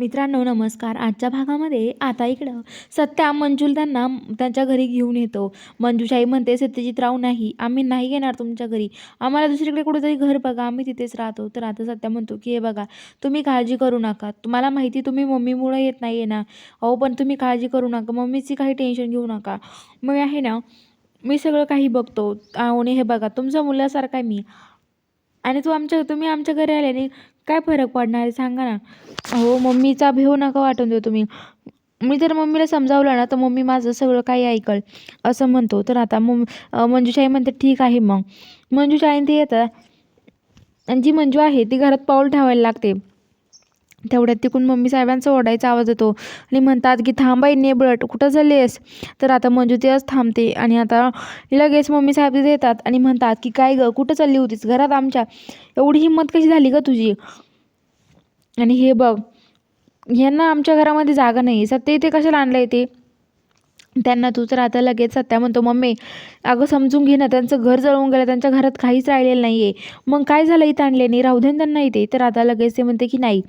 मित्रांनो नमस्कार. आजच्या भागामध्ये आता इकडं सत्या मंजुलदांना त्यांना त्यांच्या घरी घेऊन येतो. मंजूशाही म्हणते सत्यजित राव नाही आम्ही नाही घेणार तुमच्या घरी. आम्हाला दुसरीकडे कुठेतरी घर बघा आम्ही तिथेच राहतो. तर आता सत्या म्हणतो की हे बघा तुम्ही काळजी करू नका. तुम्हाला माहिती तुम्ही मम्मीमुळं येत नाही आहे ना. अहो पण तुम्ही काळजी करू नका. मम्मीची काही टेन्शन घेऊ नका. मग आहे ना मी सगळं काही बघतो. आणि हे बघा तुमचा मुलासारखा आहे मी. आणि तू आमच्या तुम्ही आमच्या घरी आल्याने काय फरक पडणार आहे? सांगा ना. हो मम्मीचा भेव नका वाटून देऊ तुम्ही. मी जर मम्मीला समजावलं ना तर मम्मी माझं सगळं काही ऐकल. असं म्हणतो. तर आता मग मंजूशाही म्हणते ठीक आहे मग. मंजूशाही ते येतात आणि जी मंजू आहे ती घरात पाऊल ठेवायला लागते. तेवढ्यात तिकडून मम्मी साहेबांचा ओढायचा आवाज येतो. आणि म्हणतात की थांबाई नेबळट कुठं झालीस तर आता मंजू थांबते आणि आता लगेच मम्मी साहेब तिथे येतात आणि म्हणतात की काय गं कुठं चालली होतीस? घरात आमच्या. एवढी हिंमत कशी झाली गं तुझी? आणि हे बघ ह्यांना आमच्या घरामध्ये जागा नाही सत्य इथे कशाला आणलं आहे ते? त्यांना तूच राहता लगेच सत्या म्हणतो मम्मी अगं समजून घे ना त्यांचं घर जळून गेलं त्यांच्या घरात काहीच राहिलेलं नाही आहे मग काय झालं इथं आणले नाही राहू दे त्यांना इथे. तर आता लगेच ते म्हणते की नाही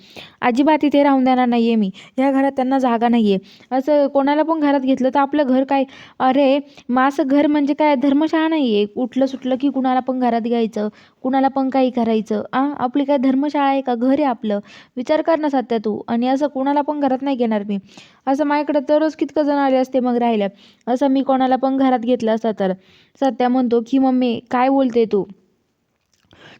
अजिबात इथे राहून देणार नाही आहे मी. या घरात त्यांना जागा नाही आहे असं कोणाला पण घरात घेतलं तर आपलं घर काय? अरे माझं घर म्हणजे काय? धर्मशाळा नाही आहे उठलं सुटलं की कुणाला पण घरात घ्यायचं कुणाला पण काही करायचं. आ आपली काय धर्मशाळा आहे का? घर आहे आपलं. विचार कर ना सत्या तू. आणि असं कुणाला पण घरात नाही घेणार मी. असं माझ्याकडे तरच कितकं जण आले असते मग केल्या असं मी कोणाला पण घरात घेतलं असतं तर सत्या म्हणतो की मम्मी काय बोलते तू?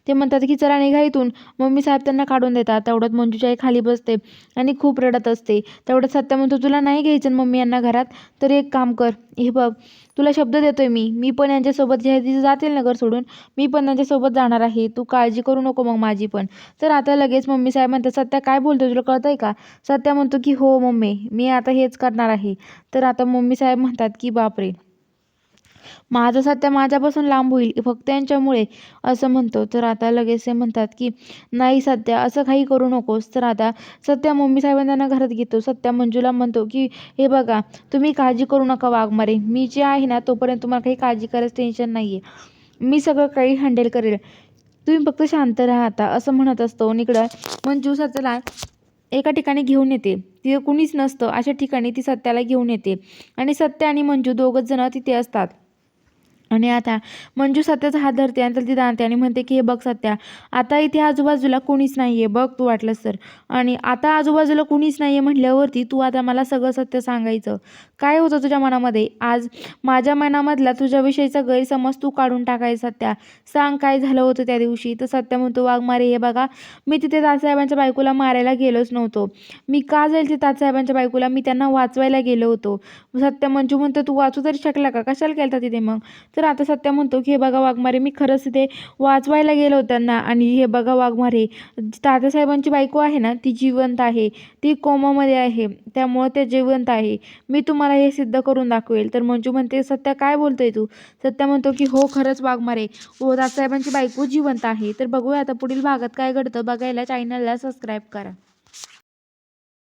ते म्हणतात की चला निघा इथून. मम्मी साहेब त्यांना काढून देतात. तेवढ्यात मंजूशाही खाली बसते आणि खूप रडत असते. तेवढ्यात सत्या म्हणतो तुला नाही घ्यायचं मम्मी यांना घरात? तर एक काम कर. हे बघ तुला शब्द देतोय मी. मी पण यांच्यासोबत जे जातील ना घर सोडून मी पण त्यांच्यासोबत जाणार आहे. तू काळजी करू नको मग माझी पण. तर आता लगेच मम्मी साहेब म्हणतात सत्या काय बोलतोय? तुला कळतं आहे का? सत्या म्हणतो की हो मम्मी मी आता हेच करणार आहे. तर आता मम्मी साहेब म्हणतात की बापरे माझं सध्या माझ्यापासून लांब होईल फक्त यांच्यामुळे. असं म्हणतो. तर आता लगेच ते म्हणतात की नाही सत्या असं काही करू नकोस. तर आता सत्या मम्मी साहेबांना घरात घेतो. सत्या मंजूला म्हणतो की हे बघा तुम्ही काळजी करू नका वाघमारे. मी जे आहे ना तोपर्यंत तुम्हाला काही काळजी करायचं टेन्शन नाही आहे मी सगळं काही हँडल करेल. तुम्ही फक्त शांत राहा आता असं म्हणत असतो. आणि इकडं मंजू सत्याला एका ठिकाणी घेऊन येते. तिथे कुणीच नसतं. अशा ठिकाणी ती सत्याला घेऊन येते. आणि सत्या आणि मंजू दोघंच जण तिथे असतात. आणि आता मंजू सत्याचा हात धरते आणि त्याला ती आणते आणि म्हणते की हे बघ सत्या आता इथे आजूबाजूला कोणीच नाही आहे बघ तू वाटलंस तर. आणि आता आजूबाजूला कोणीच नाही आहे म्हटल्यावरती तू आता मला सगळं सत्य सांगायचं. काय होतं तुझ्या मनामध्ये? आज माझ्या मनामधला तुझ्याविषयीचा गैरसमज तू काढून टाकाय सत्या. सांग काय झालं होतं त्या दिवशी? तर सत्य म्हणतो वाघ मारे हे बघा मी तिथे तातसाहेबांच्या बायकोला मारायला गेलोच नव्हतो. मी का जाईल ते तात्साहेबांच्या बायकोला? मी त्यांना वाचवायला गेलो होतो. सत्य मंजू म्हणतो तू वाचू तरी शकला का? कशाला केलं तिथे मग? तर तर आता सत्या म्हणतो की हे बघा वाघमारे मी खरंच तिथे वाचवायला गेलो त्यांना आणि हे बघा वाघमारे तात्यासाहेबांची बायको आहे ना ती जिवंत आहे ती कोमामध्ये आहे त्यामुळं ते जिवंत आहे. मी तुम्हाला हे सिद्ध करून दाखवेल. तर मंजू म्हणते सत्या काय बोलतोय तू? सत्या म्हणतो की हो खरंच वाघमारे हो तात्यासाहेबांची बायको जिवंत आहे. तर बघूया आता पुढील भागात काय घडतं. बघायला चॅनलला सबस्क्राईब करा.